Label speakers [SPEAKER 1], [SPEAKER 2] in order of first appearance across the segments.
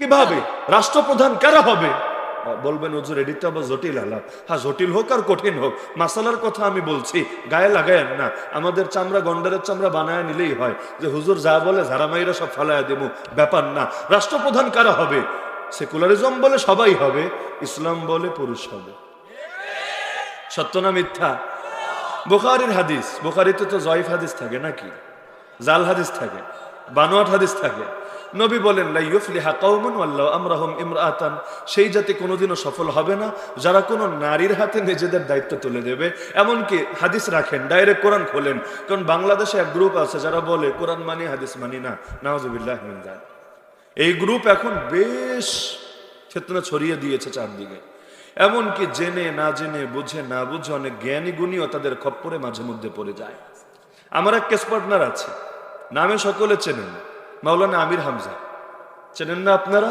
[SPEAKER 1] কীভাবে? রাষ্ট্রপ্রধান কারা হবে? বলবেন, হুজুর এডিতে আবার জটিল আলাপ হ্যাঁ জটিল হোক আর কঠিন হোক, মাসালার কথা আমি বলছি, গায়ে লাগায়েন না। আমাদের চামড়া, গন্ডারের চামড়া বানায় নিলেই হয় যে, হুজুর, যা বলে ঝাড়ামাইরা সব ফালায় দেবো। ব্যাপার না, রাষ্ট্রপ্রধান কারা হবে? সেকুলারিজম বলে সবাই হবে, ইসলাম বলে পুরুষ হবে। সত্য না মিথ্যা? বোখারির হাদিস, বোখারিতে তো জয়ফ হাদিস থাকে নাকি? জাল হাদিস থাকে, বানোয়াট হাদিস থাকে। নবী বলেন লাইয়ুফলিহা কওমুন ওয়াল্লাহু আমরাহুম ইমরাতান। সেই জাতি কোনোদিনও সফল হবে না। যারা কোনো নারীর হাতে নিজেদের দায়িত্ব তুলে দেবে, এমনকি হাদিস রাখেন, ডাইরেক্ট কোরআন খোলেন। কারণ বাংলাদেশে এক গ্রুপ আছে যারা বলে, কোরআন মানি, হাদিস মানি না। নাওজুবিল্লাহ মিন এই গ্রুপ এখন বেশ ফেতনা ছড়িয়ে দিয়েছে চারদিকে। এমনকি জেনে, না জেনে, বুঝে, না বুঝে অনেক জ্ঞানী গুণীও তাদের খপ্পরে মাঝে মধ্যে পড়ে যায়। আমার এক কেস পার্টনার আছে, নামে সকলে চেনেন। মাওলানা আমির হামজা, চেনেন না আপনারা?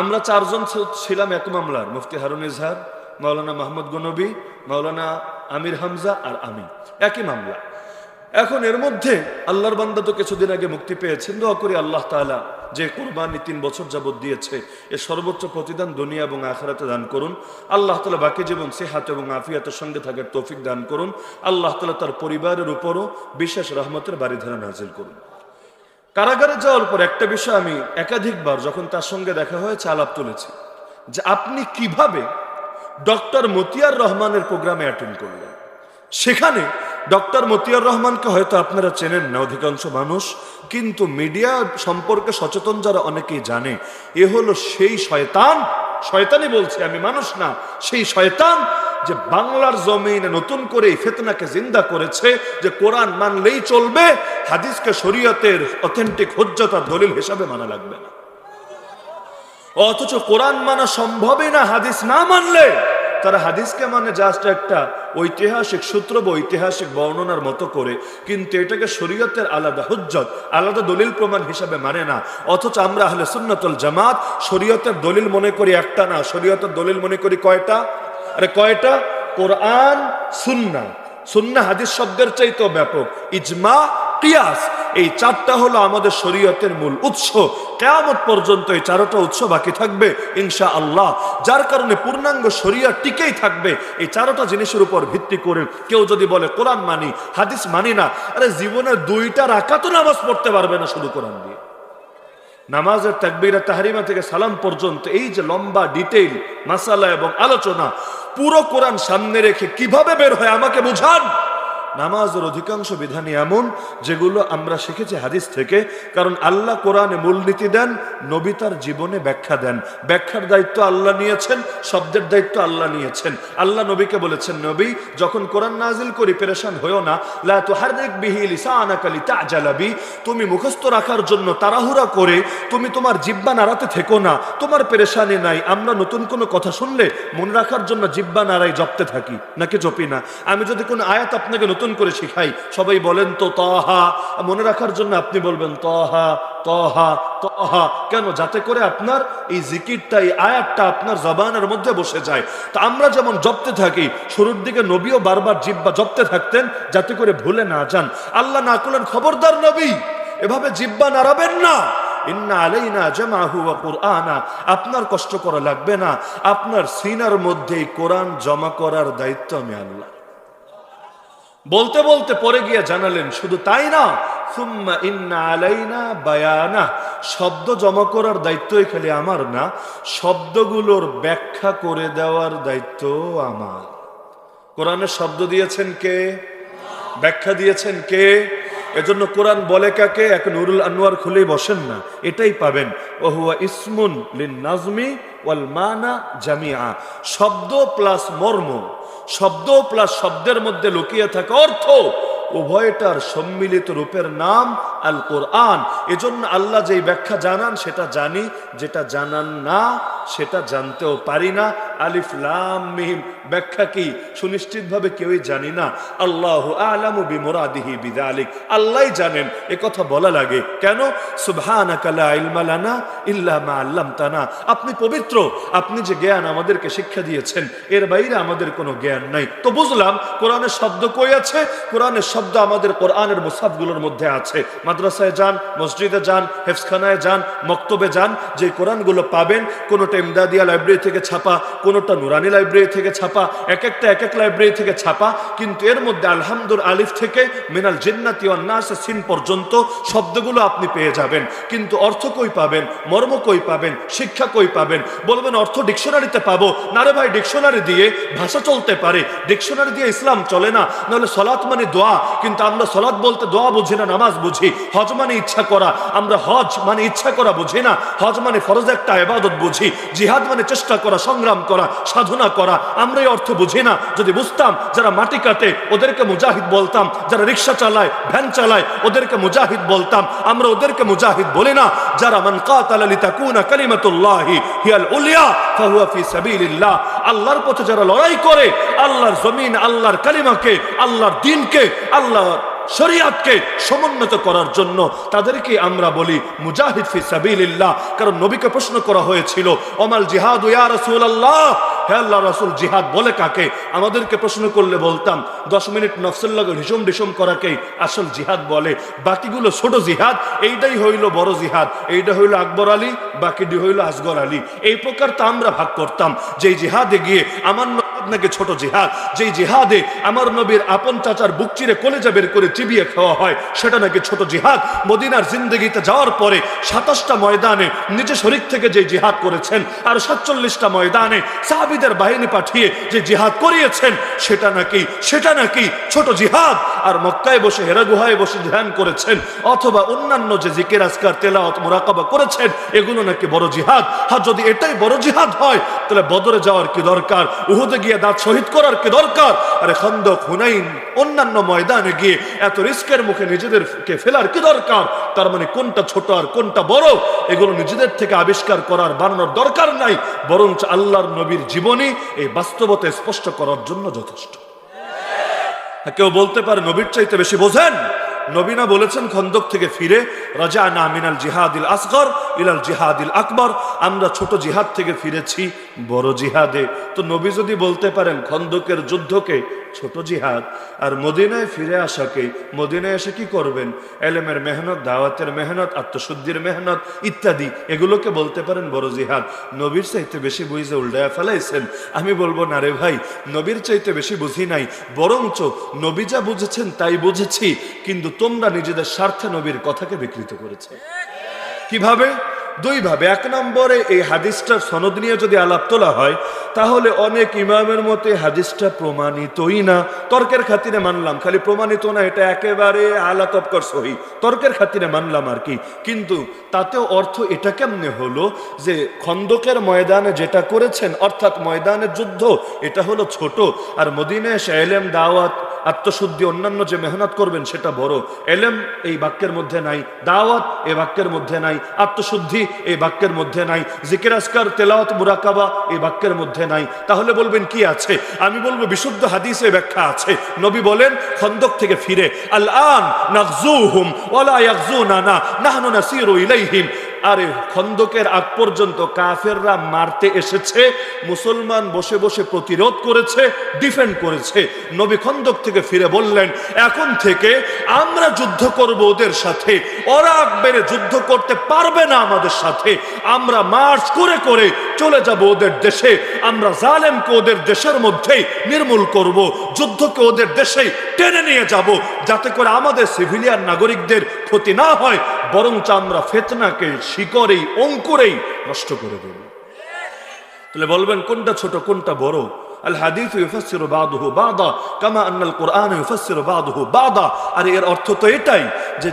[SPEAKER 1] আমরা চারজন ছিলাম এক মামলার, মুফতি হারুন ইজহার, মাওলানা মাহমুদ গনবী, মাওলানা আমির হামজা আর আমি। একই মামলা। এখন এর মধ্যে আল্লাহর বান্দা তো কিছুদিন আগে মুক্তি পেয়েছেন। দোয়া করি আল্লাহ তাআলা যে কোরবানি তিন বছর যাবত দিয়েছে এর সর্বোচ্চ প্রতিদান দুনিয়া এবং আখরাতে দান করুন। আল্লাহ তালা বাকি জীবন, সেহাত এবং আফিয়াতের সঙ্গে থাকার তৌফিক দান করুন। আল্লাহ তালা তার পরিবারের উপরও বিশেষ রহমতের বাড়িধারা নাজিল করুন। কারাগারে যাওয়ার পর একটা বিষয় আমি একাধিকবার যখন তার সঙ্গে দেখা হয়েছে, আলাপ তুলেছি, যে আপনি কীভাবে ডক্টর মতিয়ার রহমানের প্রোগ্রামে অ্যাটেন্ড করলেন। সেখানে ডক্টর মতিয়ার রহমানকে হয়তো আপনারা চেনেন না, অধিকাংশ মানুষ, কিন্তু মিডিয়া সম্পর্কে সচেতন যারা অনেকেই জানে, এ হলো সেই শয়তান। শয়তানই বলছে আমি, মানুষ না, সেই শয়তান যে বাংলার জমিনে নতুন করে এই ফেতনাকে জিন্দা করেছে, যে কোরআন মানলেই চলবে, হাদিসকে শরীয়তের অথেন্টিক হজ্জতার দলিল হিসাবে মানা লাগবে না। অথচ কোরআন মানা সম্ভবই না, হাদিস না মানলে। তারা হাদিসকে মানে জাস্ট একটা ঐতিহাসিক সূত্র বা ঐতিহাসিক বর্ণনার মতো করে, কিন্তু এটাকে শরীয়তের আলাদা হুজ্জত, আলাদা দলিল প্রমাণ হিসাবে মানে না। অথচ আমরা আহলে সুন্নাতুল জামাত, শরীয়তের দলিল মনে করি একটা না, শরীয়তের দলিল মনে করি কয়টা? আরে কয়টা? কোরআন সুন্না সুন্না হাদিস শব্দের চাইতেও ব্যাপক। ইজমা, কিয়াস। এই চারটা হলো আমাদের শরীয়তের মূল উৎস। কেয়ামত পর্যন্ত এই চারোটা উৎস বাকি থাকবে ইনশা আল্লাহ যার কারণে পূর্ণাঙ্গ শরিয়া টিকেই থাকবে। এই চারোটা জিনিসের উপর ভিত্তি করে কেউ যদি বলে, কোরআন মানি, হাদিস মানি না, আরে জীবনে দুইটা রাকাতও নামাজ পড়তে পারবে না শুধু কোরআন দিয়ে। নামাজের তাকবীরা তাহারিমা থেকে সালাম পর্যন্ত এই যে লম্বা ডিটেইল, মাসালা এবং আলোচনা পুরো কোরআন সামনে রেখে কীভাবে বের হয় আমাকে বুঝান? নামাজের অধিকাংশ বিধানই এমন যেগুলো আমরা শিখেছি হাদিস থেকে, কারণ আল্লাহ কোরআনে মূলনীতি দেন, নবী তার জীবনে ব্যাখ্যা দেন। ব্যাখ্যার দায়িত্ব আল্লাহ নিয়েছেন, শব্দের দায়িত্ব আল্লাহ নিয়েছেন। আল্লাহ নবীকে বলেছেন, নবী, যখন কোরআন নাজিল করি, পেরেশান হয়েও না। লা তুহাররিক বিহি লিসানাকা লিতাজালা বি। তুমি মুখস্থ রাখার জন্য তাড়াহুড়া করে, তুমি তোমার জিব্বা নাড়াতে থেকো না। তোমার পেরেশানি নাই। আমরা নতুন কোনো কথা শুনলে মনে রাখার জন্য জিব্বা নাড়াই জপতে থাকি। নাকি জপি না? আমি যদি কোনো আয়াত আপনাকে নতুন করে শিখাই। সবাই বলেন তো, তহা। মনে রাখার জন্য আপনি বলবেন, তহা তহা তহা। কেন? যাতে করে আপনার এই জিকিরটা, এই আয়াতটা আপনার জবানের মধ্যে বসে যায়। তা আমরা যেমন জপতে থাকি, শুরুর দিকে নবীও বারবার জিব্বা জপতে থাকতেন, যাতে করে ভুলে না যান। আল্লাহ না করলেন খবরদার নবী। এভাবে জিব্বা নাড়াবেন না। আপনার কষ্ট করা লাগবে না। আপনার সিনার মধ্যে কোরআন জমা করার দায়িত্ব আমি আল্লাহ। বলতে বলতে পরে গিয়ে জানালেন, শুধু তাই না ইন্না শব্দ জমা করার দায়িত্বই খালি আমার না, শব্দগুলোর ব্যাখ্যা করে দেওয়ার দায়িত্ব আমার। কোরআনের শব্দ দিয়েছেন কে? ব্যাখ্যা দিয়েছেন কে? এজন্য কোরআন বলে কাকে? এক নুরুল আনোয়ার খুলেই বসেন না, এটাই পাবেন। ওহুয়া ইসমুন লিন নাজমি ওয়াল মানা জামিয়া শব্দ প্লাস মর্ম শব্দ প্লাস শব্দের মধ্যে লুকিয়ে থাকা অর্থ উভয়টার সম্মিলিত রূপের নাম আল কোরআন এজন্য আল্লাহ যেই ব্যাখ্যা জানান, সেটা জানি, যেটা জানান না, সেটা জানতেও পারি না। আলিফ, লাম, মিম, ব্যাখ্যা কি? সুনিশ্চিতভাবে কেউই জানি না। আল্লাহ আলামু বিমুরাদিহি বিদালিক। আল্লাহই জানেন, এ কথা বলা লাগে। কেন? সুবহানাকা লা ইলমা লানা ইল্লা মা আল্লামতানা। আপনি পবিত্র, আপনি যে জ্ঞান আমাদেরকে শিক্ষা দিয়েছেন, এর বাইরে আমাদের কোনো জ্ঞান নাই। তো বুঝলাম, কোরআনের শব্দ কই আছে? কোরআনের শব্দ আমাদের কোরআনের মুসাফগুলোর মধ্যে আছে। মাদ্রাসায় যান, মসজিদে যান হেফসখানায় যান, মক্তবে যান যে কোরআনগুলো পাবেন, কোনোটা ইমদাদিয়া লাইব্রেরি থেকে ছাপা, কোনোটা নুরানি লাইব্রেরি থেকে ছাপা এক একটা এক এক লাইব্রেরি থেকে ছাপা, কিন্তু এর মধ্যে আলহামদুল আলিফ থেকে মিনাল জিন্নাতি নাস সিন পর্যন্ত শব্দগুলো আপনি পেয়ে যাবেন। কিন্তু অর্থ কই পাবেন? মর্ম কই পাবেন? শিক্ষা কই পাবেন? বলবেন, অর্থ ডিকশনারিতে পাবো। না রে ভাই, ডিকশনারি দিয়ে ভাষা চলতে পারে। ডিকশনারি দিয়ে ইসলাম চলে না। নাহলে সলাৎ মানে দোয়া। কিন্তু আমরা সলাৎ বলতে দোয়া বুঝি না, নামাজ বুঝি। হজ মানে ইচ্ছা করা। আমরা হজ মানে ইচ্ছা করা বুঝি না। হজ মানে ফরজ একটা এবাদত বুঝি। জিহাদ মানে চেষ্টা করা, সংগ্রাম করা, সাধনা করা। আমরা এই অর্থ বুঝি না। যদি বুঝতাম, যারা মাটি কাটে, ওদেরকে মুজাহিদ বলতাম। যারা রিক্সা চালায়, ভ্যান চালায়, ওদেরকে মুজাহিদ বলতাম। আমরা ওদেরকে মুজাহিদ বলি না। যারা মান কাতালা লিতাকুনা কালিমাতুল্লাহি হিয়াল উলিয়া, ফাহুয়া ফি সাবিলিল্লাহ। আল্লাহর পথে যারা লড়াই করে, আল্লাহর জমিন, আল্লাহর কালিমাকে, আল্লাহর দিনকে, আল্লাহর শরিয়াতকে সমুন্নত করার জন্য তাদেরকে আমরা বলি মুজাহিদ ফি সাবিলিল্লাহ। কারণ নবীকে প্রশ্ন করা হয়েছিল, অমাল জিহাদ ইয়া রাসূলুল্লাহ? হে আল্লাহ রাসূল, জিহাদ বলে কাকে? আমাদেরকে প্রশ্ন করলে বলতাম, দশ মিনিট নফসের লগে ঢিসুম ঢিসুম করাকেই আসল জিহাদ বলে। বাকিগুলো ছোট জিহাদ, এইটাই হইল বড় জিহাদ। এইটা হইল আকবর আলী, বাকিটি হইল আসগর আলী। এই প্রকার তা আমরা ভাগ করতাম। যেই জিহাদে গিয়ে আমার নাকি ছোট জিহাদ, যেই জিহাদে আমার নবীর আপন চাচার বুক চিরে কলেজা বের করে চিবিয়ে খাওয়া হয়, সেটা নাকি ছোট জিহাদ? মদিনার জিন্দগিতে যাওয়ার পরে সাতাশটা ময়দানে নিজে শরীর থেকে যে জিহাদ করেছেন আর সাতচল্লিশটা ময়দানে সাহাবিদের বাহিনী পাঠিয়ে যে জিহাদ করিয়েছেন, সেটা নাকি সেটা নাকি ছোট জিহাদ? আর মক্কায় বসে হেরা গুহায় বসে ধ্যান করেছেন অথবা অন্যান্য যে জিকের আজকার তেলাওয়াত মোরাকাবা করেছেন এগুলো নাকি বড় জিহাদ। আর যদি এটাই বড় জিহাদ হয় তাহলে বদরে যাওয়ার কি দরকার? উহুদে গিয়ে দাঁত শহীদ করার কি দরকার? আরে খন্দক হুনাইন অন্যান্য ময়দানে গিয়ে এত রিস্কের মুখে নিজেদেরকে ফেলার কি দরকার? তার মানে কোনটা ছোট আর কোনটা বড়? এগুলো নিজেদের থেকে আবিষ্কার করার বানানোর দরকার নাই বরঞ্চ আল্লাহর নবীর জীবনী এই বাস্তবতা স্পষ্ট করার জন্য যথেষ্ট। হ্যাঁ, কেউ বলতে পারে নবীর চাইতে বেশি বোঝেন। নবীনা বলেছেন, খন্দক থেকে ফিরে রাজা না মিনাল জিহাদিল আসগর ইলাল জিহাদিল আকবর আমরা ছোট জিহাদ থেকে ফিরেছি, বড় জিহাদে। তো নবী যদি বলতে পারেন, খন্দকের যুদ্ধকে ছোট জিহাদ, আর মদিনায় ফিরে আসাকে, মদিনায় এসে কি করবেন? এলেমের মেহনত, দাওয়াতের মেহনত, আত্মশুদ্ধির মেহনত, ইত্যাদি, এগুলোকে বলতে পারেন বড় জিহাদ। নবীর চাইতে বেশি বুঝে উল্টায়া ফেলাইছেন। আমি বলব, না রে ভাই, নবীর চাইতে বেশি বুঝি নাই। বরঞ্চ নবী যা বুঝেছেন তাই বুঝেছি। কিন্তু তোমরা নিজেদের স্বার্থে নবীর কথাকে বিকৃত করেছে। কীভাবে? দুইভাবে। এক নম্বরে এই হাদিসটার সনদ নিয়ে যদি আলাপ তোলা হয়, তাহলে অনেক ইমামের মতে হাদিসটা প্রমাণিতই না। তর্কের খাতিরে মানলাম, খালি প্রমাণিত না, এটা একেবারে আলা তপকর সহি। তর্কের খাতিরে মানলাম আর কি। কিন্তু তাতেও অর্থ এটা কেমনে হলো যে খন্দকের ময়দানে যেটা করেছেন, অর্থাৎ ময়দানের যুদ্ধ, এটা হলো ছোট। আর মদিনে এসে দাওয়াত আত্মশুদ্ধি অন্যান্য যে মেহনত করবেন সেটা বড়। এলেম এই বাক্যের মধ্যে নাই, দাওয়াত এই বাক্যের মধ্যে নাই, আত্মশুদ্ধি এই বাক্যের মধ্যে নাই, জিকির আসকার তেলাওয়াত, মুরাকাবা এই বাক্যের মধ্যে নাই। তাহলে বলবেন কি আছে? আমি বলব বিশুদ্ধ হাদিসে ব্যাখ্যা আছে। নবী বলেন, খন্দক থেকে ফিরে আল আন নাগজুহুম ওয়ালা ইয়াগজুনানা, নাহনু নাসিরু ইলাইহিম। আরে খন্দকের আগ পর্যন্ত কাফেররা মারতে এসেছে, মুসলমান বসে বসে প্রতিরোধ করেছে ডিফেন্ড করেছে। নবী খন্দক থেকে ফিরে বললেন, এখন থেকে আমরা যুদ্ধ করব ওদের সাথে। ওরা বেড়ে যুদ্ধ করতে পারবে না আমাদের সাথে। আমরা মার্চ করে করে চলে যাব ওদের দেশে। আমরা জালেমকে ওদের দেশের মধ্যেই নির্মূল করব। যুদ্ধকে ওদের দেশেই টেনে নিয়ে যাব। যাতে করে আমাদের সিভিলিয়ান নাগরিকদের ক্ষতি না হয় বরঞ্চ আমরা ফেতনাকে শিকরেই অঙ্কুরেই নষ্ট করে দেব। তাহলে বলবেন, কোনটা ছোট, কোনটা বড়? হাদিস কোরআন আর এর অর্থ তো এটাই যে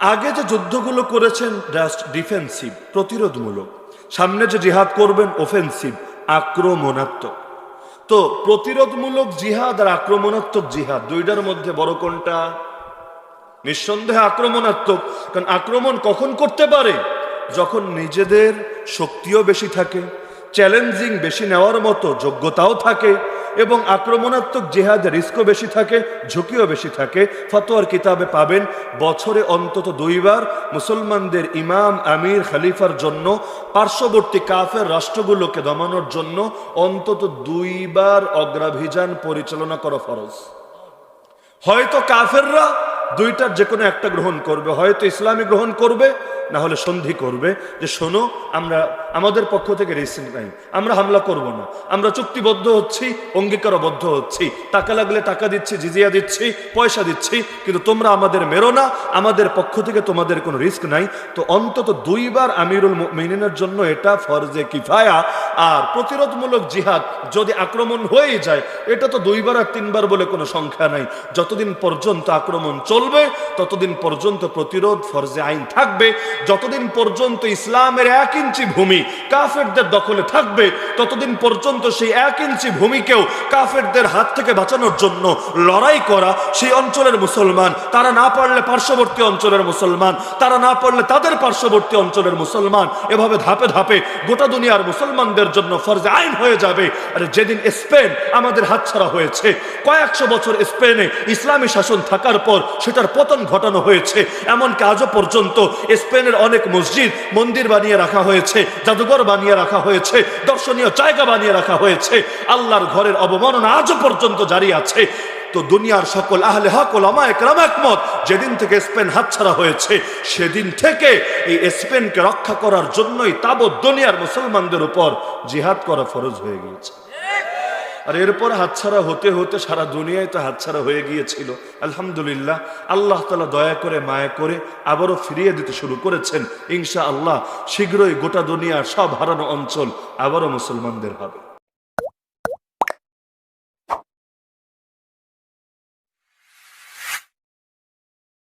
[SPEAKER 1] আগে যে যুদ্ধগুলো করেছেন জাস্ট ডিফেন্সিভ প্রতিরোধমূলক। সামনে যে জিহাদ করবেন অফেন্সিভ আক্রমণাত্মক। তো প্রতিরোধমূলক জিহাদ আর আক্রমণাত্মক জিহাদ, দুইটার মধ্যে বড় কোনটা? নিঃসন্দেহে আক্রমণাত্মক। কারণ আক্রমণ কখন করতে পারে? যখন নিজেদের শক্তিও বেশি থাকে চ্যালেঞ্জিং বেশি নেওয়ার মতো যোগ্যতাও থাকে এবং আক্রমণাত্মক জেহাদের রিস্কও বেশি থাকে, ঝুঁকিও বেশি থাকে। ফতোয়ার কিতাবে পাবেন, বছরে অন্তত দুইবার মুসলমানদের ইমাম আমির খালিফার জন্য, পার্শ্ববর্তী কাফের রাষ্ট্রগুলোকে দমানোর জন্য অন্তত দুইবার অগ্রাভিযান পরিচালনা করা ফরজ। হয়তো কাফেররা দুইটার যে কোনো একটা গ্রহণ করবে। হয়তো ইসলামী গ্রহণ করবে, না হলে সন্ধি করবে। যে শোনো, আমরা, আমাদের পক্ষ থেকে রিসিন নাই। আমরা হামলা করব না। আমরা চুক্তিবদ্ধ হচ্ছি, অঙ্গীকারবদ্ধ হচ্ছি। টাকা লাগলে টাকা দিচ্ছি, জিজিয়া দিচ্ছি, পয়সা দিচ্ছি। কিন্তু তোমরা আমাদের মেরো না। আমাদের পক্ষ থেকে তোমাদের কোনো রিস্ক নাই। তো অন্তত দুইবার আমিরুল মিনিনের জন্য এটা ফরজে কিফায়া। আর প্রতিরোধমূলক জিহাদ যদি আক্রমণ হয়ে যায়, এটা তো দুইবার আর তিনবার বলে কোনো সংখ্যা নাই। যতদিন পর্যন্ত আক্রমণ চলবে, ততদিন পর্যন্ত প্রতিরোধ ফরজে আইন থাকবে। যতদিন পর্যন্ত ইসলামের এক ইঞ্চি ভূমি কাফেরদের দখলে থাকবে, ততদিন পর্যন্ত সেই এক ইঞ্চি ভূমিকেও কাফেরদের হাত থেকে বাঁচানোর জন্য লড়াই করা সেই অঞ্চলের মুসলমান। তারা না পারলে পার্শ্ববর্তী অঞ্চলের মুসলমান, তারা না পারলে তাদের পার্শ্ববর্তী অঞ্চলের মুসলমান। এভাবে ধাপে ধাপে গোটা দুনিয়ার মুসলমানদের জন্য ফরজে আইন হয়ে যাবে। আর যেদিন স্পেন আমাদের হাতছাড়া হয়েছে, কয়েকশো বছর স্পেনে ইসলামী শাসন থাকার পর সেটার পতন ঘটানো হয়েছে। এমনকি আজও পর্যন্ত স্পেনের অনেক মসজিদ মন্দির বানিয়ে রাখা হয়েছে, জাদুঘর বানিয়ে রাখা হয়েছে, দর্শনীয় জায়গা বানিয়ে রাখা হয়েছে। আল্লাহর ঘরের অবমাননা আজও পর্যন্ত জারি আছে। তো দুনিয়ার সকল আহলে হক ওলামা একরাম একমত, যেদিন থেকে স্পেন হাতছাড়া হয়েছে, সেদিন থেকে এই স্পেনকে রক্ষা করার জন্যই তাবৎ দুনিয়ার মুসলমানদের উপর জিহাদ করা ফরজ হয়ে গিয়েছে। আর এরপর হাতছাড়া হতে হতে সারা দুনিয়ায় তো হাতছাড়া হয়ে গিয়েছিল। আলহামদুলিল্লাহ, আল্লাহ তালা দয়া করে, মায়া করে আবারও ফিরিয়ে দিতে শুরু করেছেন। ইনশা আল্লাহ শীঘ্রই গোটা দুনিয়ার সব হারানো অঞ্চল আবারও মুসলমানদের হবে।